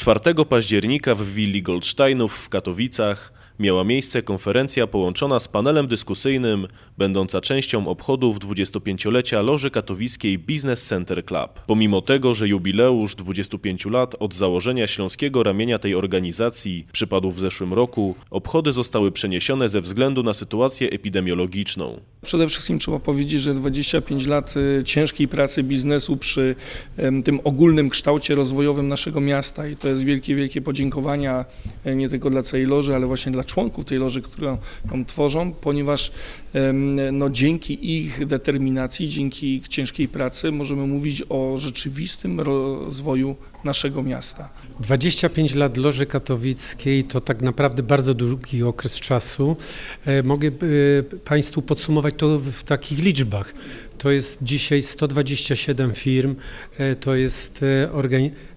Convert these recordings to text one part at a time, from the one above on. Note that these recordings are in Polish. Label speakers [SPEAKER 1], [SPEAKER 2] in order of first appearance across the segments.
[SPEAKER 1] 4 października w willi Goldsteinów w Katowicach miała miejsce konferencja połączona z panelem dyskusyjnym, będąca częścią obchodów 25-lecia Loży Katowickiej Business Center Club. Pomimo tego, że jubileusz 25 lat od założenia śląskiego ramienia tej organizacji przypadł w zeszłym roku, obchody zostały przeniesione ze względu na sytuację epidemiologiczną.
[SPEAKER 2] Przede wszystkim trzeba powiedzieć, że 25 lat y, ciężkiej pracy biznesu przy tym ogólnym kształcie rozwojowym naszego miasta i to jest wielkie, wielkie podziękowania e, nie tylko dla całej loży, ale właśnie dla członków tej loży, którą ją tworzą, ponieważ no, dzięki ich determinacji, dzięki ich ciężkiej pracy możemy mówić o rzeczywistym rozwoju naszego miasta.
[SPEAKER 3] 25 lat Loży Katowickiej to tak naprawdę bardzo długi okres czasu. E, Mogę e, Państwu podsumować to w takich liczbach. To jest dzisiaj 127 firm, e, to jest organi- e,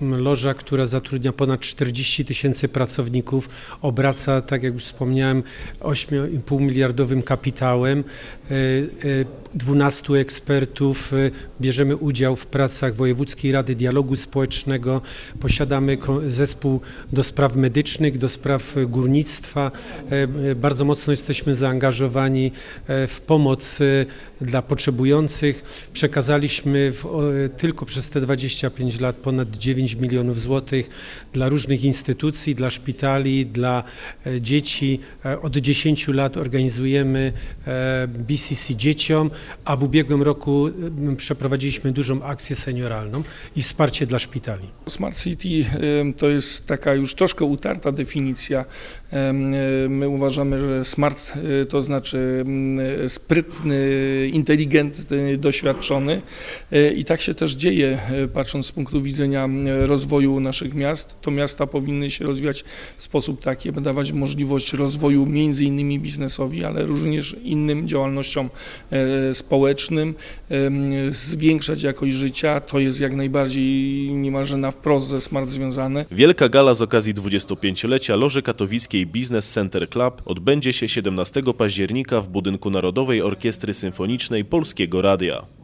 [SPEAKER 3] loża, która zatrudnia ponad 40 tysięcy pracowników, obraca, tak jak już wspomniałem, 8,5 miliardowym kapitałem, e, e, 12 ekspertów, bierzemy udział w pracach Wojewódzkiej Rady Dialogu Społecznego, posiadamy zespół do spraw medycznych, do spraw górnictwa, bardzo mocno jesteśmy zaangażowani w pomoc dla potrzebujących. Przekazaliśmy w, tylko przez te 25 lat ponad 9 milionów złotych dla różnych instytucji, dla szpitali, dla e, dzieci. E, Od 10 lat organizujemy e, BCC dzieciom, a w ubiegłym roku przeprowadziliśmy dużą akcję senioralną i wsparcie dla szpitali.
[SPEAKER 2] Smart City to jest taka już troszkę utarta definicja. My uważamy, że smart to znaczy sprytny, inteligentny, doświadczony i tak się też dzieje, patrząc z punktu widzenia m, rozwoju naszych miast. To miasta powinny się rozwijać w sposób taki, aby dawać możliwość rozwoju między innymi biznesowi, ale również innym działalnościom e, społecznym, zwiększać jakość życia. To jest jak najbardziej niemalże na wprost ze smart związane.
[SPEAKER 1] Wielka gala z okazji 25-lecia Loży Katowickiej Business Center Club odbędzie się 17 października w budynku Narodowej Orkiestry Symfonicznej Polskiego Radia.